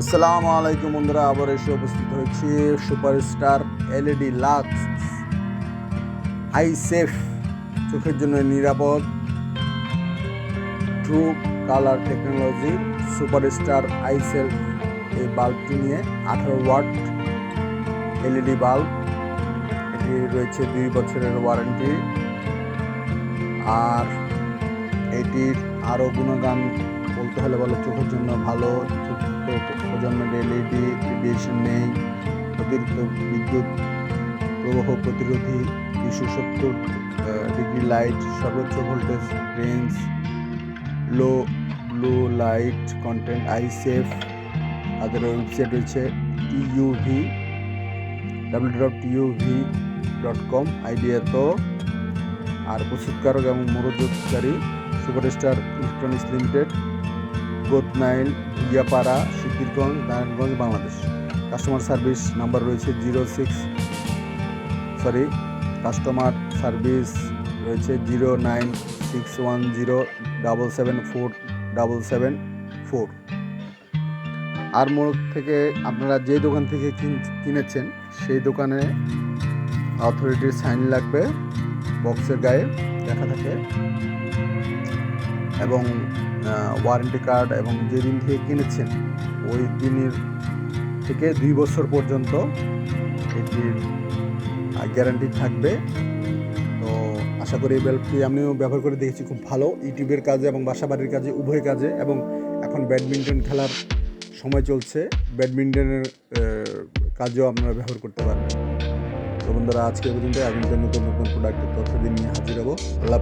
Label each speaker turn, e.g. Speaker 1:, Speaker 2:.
Speaker 1: আসসালামু আলাইকুম বন্ধুরা, আবার এসে উপস্থিত হয়েছি superstar LED lux eye safe, চোখের জন্য নিরাপদ, true colour technology, superstar eye self এই বাল্বটি নিয়ে আঠারো ওয়াট এলইডি বাল্ব। এটি রয়েছে দুই বছরের ওয়ারেন্টি। আর এটির আরও গুণগান বলতে হলে বলে, চোখের জন্য ভালো চতুর্থ প্রজন্মের এলইডি রেডিয়েশন নেই, অতিরিক্ত বিদ্যুৎ প্রবাহ প্রতিরোধী দুশো সত্তর ডিগ্রি লাইট, সর্বোচ্চ voltage range, low, blue light content eye safe তাদের ওয়েবসাইট রয়েছে TUV, W dot TUV dot com, idea তো। আর প্রস্তুতকারক এবং মনোযোগকারী superstar electronics limited Gotnail Yapara Siddhirganj Narayanganj, Bangladesh. Customer service number রয়েছে zero six sorry customer service রয়েছে zero nine six one zero double seven four double seven four. আর মোড় থেকে আপনারা যে দোকান থেকে কিন- কিনেছেন, সেই দোকানে অথরিটির সাইন লাগবে বক্সের গায়ে দেখা থাকে এবং ওয়ারেন্টি কার্ড এবং যেদিন থেকে কিনেছেন, ওই দিনের থেকে দুই বছর পর্যন্ত এটির গ্যারান্টি থাকবে। তো আশা করি এই বাল্বটি আমিও ব্যবহার করে দেখেছি, খুব ভালো। ইউটিউবের কাজে এবং বাসা বাড়ির কাজে, উভয় কাজে এবং এখন ব্যাডমিন্টন খেলার সময় চলছে। ব্যাডমিন্টনের কাজেও আপনারা ব্যবহার করতে পারবেন তো বন্ধুরা, আজকে পর্যন্ত আগামীতে নতুন নতুন প্রোডাক্টের তথ্য দিন নিয়ে হাজির হব। আল্লাহ